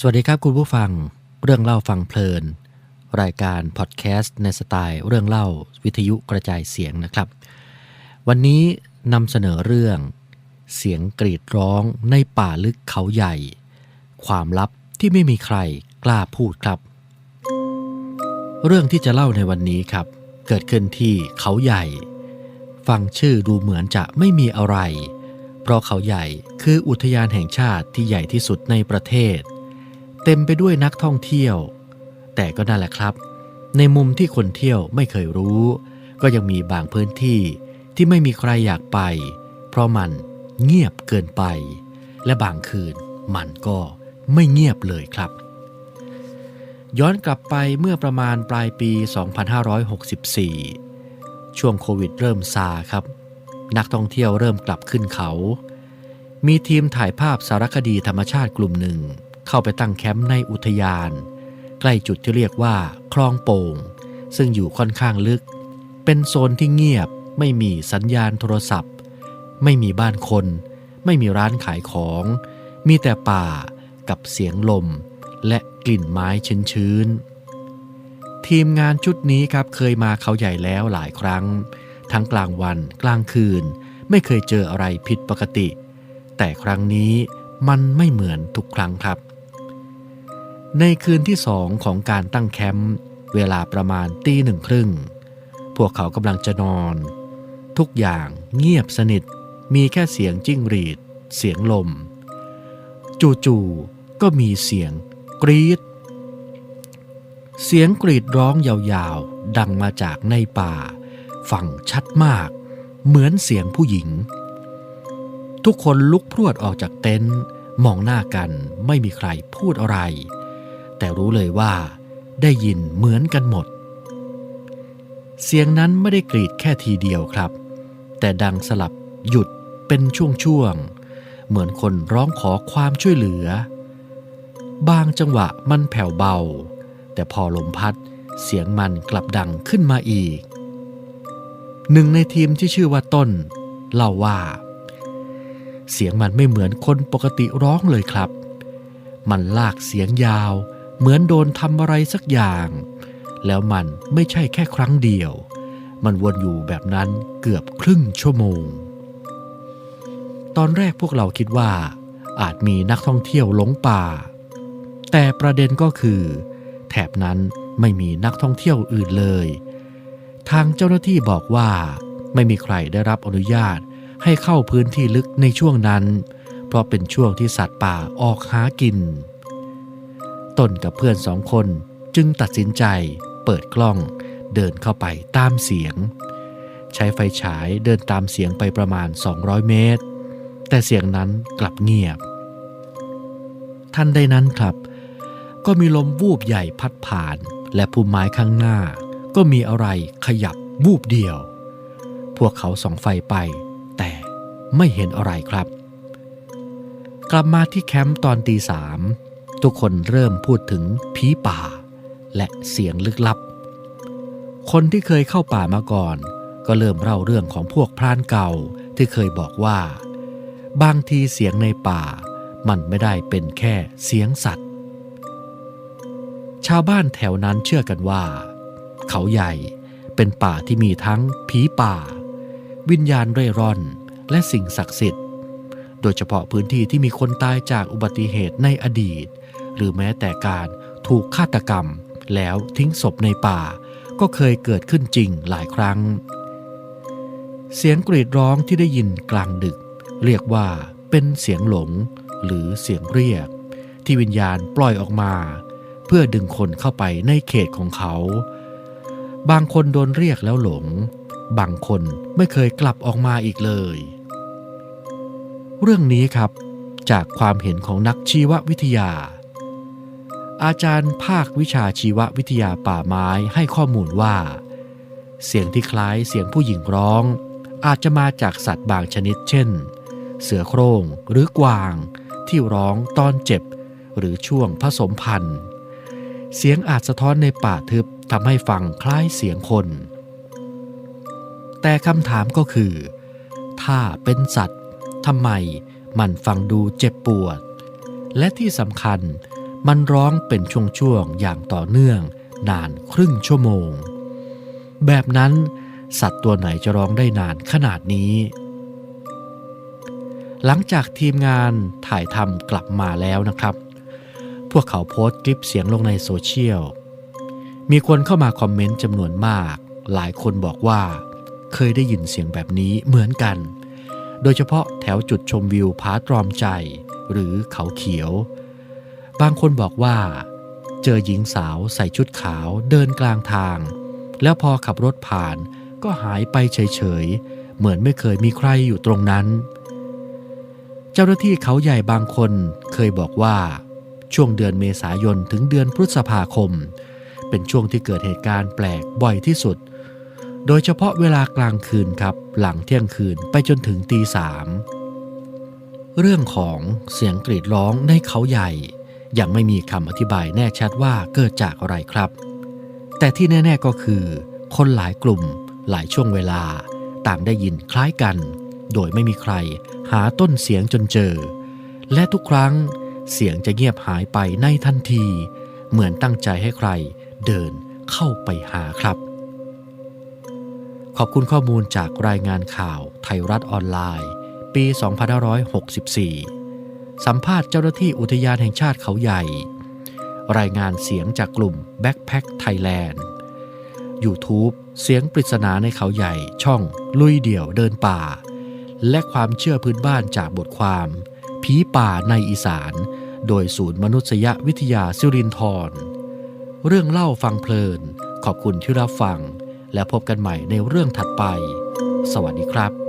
สวัสดีครับคุณผู้ฟัง เรื่องเล่าฟังเพลิน รายการพอดแคสต์ในสไตล์เรื่องเล่าวิทยุกระจายเสียงนะครับ วันนี้นำเสนอเรื่องเสียงกรีดร้องในป่าลึกเขาใหญ่ ความลับที่ไม่มีใครกล้าพูดครับ เรื่องที่จะเล่าในวันนี้ครับ เกิดขึ้นที่เขาใหญ่ ฟังชื่อดูเหมือนจะไม่มีอะไร เพราะเขาใหญ่คืออุทยานแห่งชาติที่ใหญ่ที่สุดในประเทศ เต็มไปด้วยนักท่องเที่ยว แต่ก็นั่นแหละครับ ในมุมที่คนเที่ยวไม่เคยรู้ ก็ยังมีบางพื้นที่ที่ไม่มีใครอยากไป เพราะมันเงียบเกินไป และบางคืนมันก็ไม่เงียบเลยครับ ย้อนกลับไปเมื่อประมาณปลายปี 2564 ช่วงโควิดเริ่มซาครับ นักท่องเที่ยวเริ่มกลับขึ้นเขา มีทีมถ่ายภาพสารคดีธรรมชาติกลุ่มหนึ่ง เข้าไปตั้งแคมป์ในอุทยาน ใกล้จุดที่เรียกว่าคลองโป่ง ซึ่งอยู่ค่อนข้างลึก เป็นโซนที่เงียบไม่มีสัญญาณโทรศัพท์ ไม่มีบ้านคน ไม่มีร้านขายของ มีแต่ป่ากับเสียงลม และกลิ่นไม้ชื้นๆทีมงานชุดนี้ครับเคยมาเขาใหญ่แล้วหลายครั้ง ทั้งกลางวันกลางคืน ไม่เคยเจออะไรผิดปกติ แต่ครั้งนี้มันไม่เหมือนทุกครั้งครับ ในคืนที่สองของการตั้งแคมป์เวลาประมาณตีหนึ่งครึ่ง พวกเขากำลังจะนอน ทุกอย่างเงียบสนิท มีแค่เสียงจิ้งหรีด เสียงลม จู่ๆก็มีเสียงกรีด เสียงกรีดร้องยาวๆ ดังมาจากในป่าฟังชัดมาก เหมือนเสียงผู้หญิง ทุกคนลุกพรวดออกจากเต็นท์มองหน้ากันไม่มีใครพูดอะไร แต่รู้เลยว่า ได้ยินเหมือนกันหมด เสียงนั้นไม่ได้กรีดแค่ทีเดียวครับ แต่ดังสลับหยุดเป็นช่วงๆ เหมือนคนร้องขอความช่วยเหลือ บางจังหวะมันแผ่วเบา แต่พอลมพัดเสียงมันกลับดังขึ้นมาอีก หนึ่งในทีมที่ชื่อว่าต้น เล่าว่า เสียงมันไม่เหมือนคนปกติร้องเลยครับ มันลากเสียงยาว เหมือนโดนทำอะไรสักอย่าง แล้วมันไม่ใช่แค่ครั้งเดียว มันวนอยู่แบบนั้นเกือบครึ่งชั่วโมง ตอนแรกพวกเราคิดว่า อาจมีนักท่องเที่ยวหลงป่า แต่ประเด็นก็คือ แถบนั้นไม่มีนักท่องเที่ยวอื่นเลย ทางเจ้าหน้าที่บอกว่า ไม่มีใครได้รับอนุญาตให้เข้าพื้นที่ลึกในช่วงนั้น เพราะเป็นช่วงที่สัตว์ป่าออกหากิน ต้นกับเพื่อนสองคนจึงตัดสินใจเปิดกล้องเดินเข้าไปตามเสียง ใช้ไฟฉายเดินตามเสียงไปประมาณ 200 เมตร แต่เสียงนั้นกลับเงียบทันใดนั้นครับ ก็มีลมวูบใหญ่พัดผ่านและพุ่มไม้ข้างหน้า ก็มีอะไรขยับวูบเดียว พวกเขาส่องไฟไป แต่ไม่เห็นอะไรครับ กลับมาที่แคมป์ตอนตีสาม ทุกคนเริ่มพูดถึงผีป่า และเสียงลึกลับ คนที่เคยเข้าป่ามาก่อน ก็เริ่มเล่าเรื่องของพวกพรานเก่าที่เคยบอกว่า บางทีเสียงในป่า มันไม่ได้เป็นแค่เสียงสัตว์ ชาวบ้านแถวนั้นเชื่อกันว่า เขาใหญ่เป็นป่าที่มีทั้งผีป่า วิญญาณเร่ร่อนและสิ่งศักดิ์สิทธิ์ โดยเฉพาะพื้นที่ที่มีคนตายจากอุบัติเหตุในอดีต หรือแม้แต่การถูกฆาตกรรม แล้วทิ้งศพในป่า ก็เคยเกิดขึ้นจริงหลายครั้ง เสียงกรีดร้องที่ได้ยินกลางดึก เรียกว่าเป็นเสียงหลง หรือเสียงเรียก ที่วิญญาณปล่อยออกมา เพื่อดึงคนเข้าไปในเขตของเขา บางคนโดนเรียกแล้วหลง บางคนไม่เคยกลับออกมาอีกเลย เรื่องนี้ครับจากความเห็นของนักชีววิทยา อาจารย์ภาควิชาชีววิทยาป่าไม้ให้ข้อมูลว่า เสียงที่คล้ายเสียงผู้หญิงร้อง อาจจะมาจากสัตว์บางชนิดเช่น เสือโคร่งหรือกวาง ที่ร้องตอนเจ็บ หรือช่วงผสมพันธุ์ เสียงอาจสะท้อนในป่าทึบทำให้ฟังคล้ายเสียงคน แต่คำถามก็คือ ถ้าเป็นสัตว์ทำไมมันฟังดูเจ็บปวด และที่สำคัญ มันร้องเป็นช่วงๆอย่างต่อเนื่องนานครึ่งชั่วโมง แบบนั้น สัตว์ตัวไหนจะร้องได้นานขนาดนี้ หลังจากทีมงานถ่ายทำกลับมาแล้วนะครับ พวกเขาโพสต์คลิปเสียงลงในโซเชียล มีคนเข้ามาคอมเมนต์จำนวนมาก หลายคนบอกว่า เคยได้ยินเสียงแบบนี้เหมือนกัน โดยเฉพาะแถวจุดชมวิวผาตรอมใจ หรือเขาเขียว บางคนบอกว่า เจอหญิงสาวใส่ชุดขาวเดินกลางทาง แล้วพอขับรถผ่านก็หายไปเฉยๆ เหมือนไม่เคยมีใครอยู่ตรงนั้น เจ้าหน้าที่เขาใหญ่บางคนเคยบอกว่า ช่วงเดือนเมษายนถึงเดือนพฤษภาคม เป็นช่วงที่เกิดเหตุการณ์แปลกบ่อยที่สุด โดยเฉพาะเวลากลางคืนครับ หลังเที่ยงคืนไปจนถึงตีสามเรื่องของเสียงกรีดร้องในเขาใหญ่ ยังไม่มีคำอธิบายแน่ชัดว่าเกิดจากอะไรครับ แต่ที่แน่ ๆก็คือ คนหลายกลุ่ม หลายช่วงเวลา ต่างได้ยินคล้ายกัน โดยไม่มีใครหาต้นเสียงจนเจอ และทุกครั้งเสียงจะเงียบหายไปในทันที เหมือนตั้งใจให้ใครเดินเข้าไปหาครับ ขอบคุณข้อมูลจากรายงานข่าวไทยรัฐออนไลน์ ปี 2564 สัมภาษณ์เจ้าหน้าที่อุทยานแห่งชาติเขาใหญ่ รายงานเสียงจากกลุ่ม Backpack Thailand YouTube เสียงปริศนาในเขาใหญ่ช่องลุยเดี่ยวเดินป่า และความเชื่อพื้นบ้านจากบทความ ผีป่าในอีสาน โดยศูนย์มนุษยวิทยาสิรินธรเรื่องเล่าฟังเพลิน ขอบคุณที่รับฟัง และพบกันใหม่ในเรื่องถัดไป สวัสดีครับ